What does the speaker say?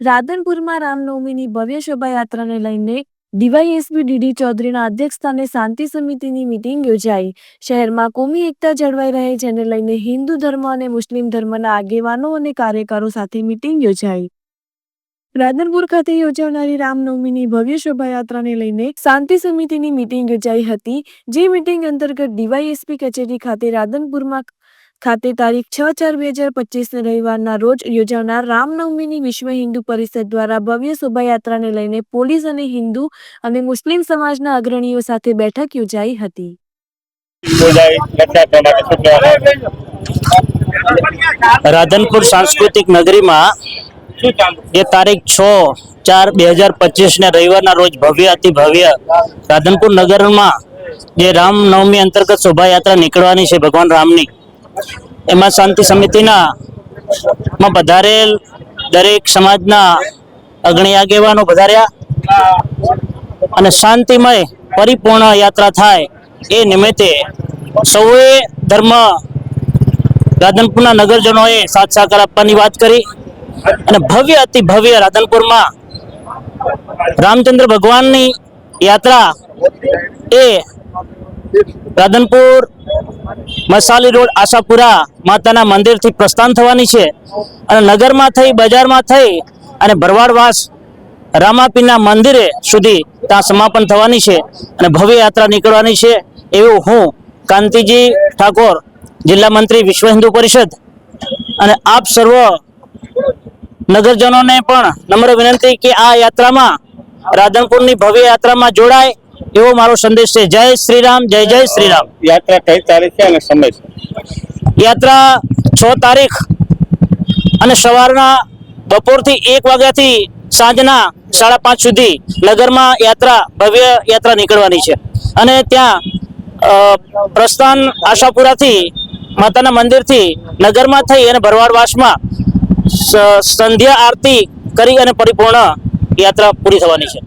રાધનપુરમાં રામનવમીની ભવ્ય શોભાયાત્રાને લઈને DYSP DD ચૌધરીના અધ્યક્ષસ્થાને શાંતિ સમિતિની મિટિંગ યોજાઈ. શહેરમાં કોમી એકતા જળવાઈ રહે, જેને લઈને હિન્દુ ધર્મ અને મુસ્લિમ ધર્મના આગેવાનો અને કાર્યકરો સાથે મિટિંગ યોજાઈ. રાધનપુર ખાતે યોજાનારી રામનવમીની ભવ્ય શોભાયાત્રાને લઈને શાંતિ સમિતિની મિટિંગ યોજાઈ હતી. જે મિટિંગ અંતર્ગત ડીવાયએસપી કચેરી ખાતે રાધનપુરમાં ખાતે તારીખ છ ચાર બે હજાર પચીસને રવિવારના રોજ યોજાનાર રામનવમીની વિશ્વ હિન્દુ પરિષદ દ્વારા ભવ્ય શોભાયાત્રાને લઈને પોલીસ અને હિન્દુ અને મુસ્લિમ સમાજના અગ્રણીઓ સાથે બેઠક યોજાઈ હતી. રાધનપુર સાંસ્કૃતિક નગરીમાં એ તારીખ છ ચાર બે હજાર પચીસ ને રવિવારના રોજ ભવ્ય, અતિ ભવ્ય રાધનપુર નગરમાં જે રામનવમી અંતર્ગત શોભાયાત્રા નીકળવાની છે ભગવાન રામની એમાં શાંતિ સમિતિના માં પધારેલ દરેક સમાજના અગ્રણી આગેવાનો પધાર્યા અને શાંતિમય પરિપૂર્ણ યાત્રા થાય એ નિમિત્તે સૌએ ધર્મ રાધનપુરના નગરજનોએ સાથ સહકાર આપવાની વાત કરી. અને ભવ્ય, અતિ ભવ્ય રાધનપુરમાં રામચંદ્ર ભગવાનની યાત્રા એ રાધનપુર મસાલી રોડ આશાપુરા માતાના મંદિરથી પ્રસ્થાન થવાની છે અને નગરમાં થઈ, બજારમાં થઈ અને ભરવાડવાસ રામાપીના મંદિરે સુધી ત્યાં સમાપન થવાની છે અને ભવ્ય યાત્રા નીકળવાની છે એવું હું કાંતિજી ઠાકોર, જિલ્લા મંત્રી વિશ્વ હિન્દુ પરિષદ અને આપ સર્વ નગરજનોને પણ નમ્ર વિનંતી કે આ યાત્રામાં રાધનપુરની ભવ્ય યાત્રામાં જોડાય એવો મારો સંદેશ છે. જય શ્રી રામ જય જય શ્રી રામ યાત્રા કઈ તારીખે અને સમય છે? યાત્રા છ તારીખ અને સવારના બપોરથી એક વાગ્યાથી સાંજના સાડા પાંચ સુધી નગરમાં યાત્રા ભવ્ય યાત્રા નીકળવાની છે. અને ત્યાં પ્રસ્થાન આશાપુરાથી માતાના મંદિરથી નગરમાં થઈ અને ભરવાડવાસમાં સંધ્યા આરતી કરી અને પરિપૂર્ણ યાત્રા પૂરી થવાની છે.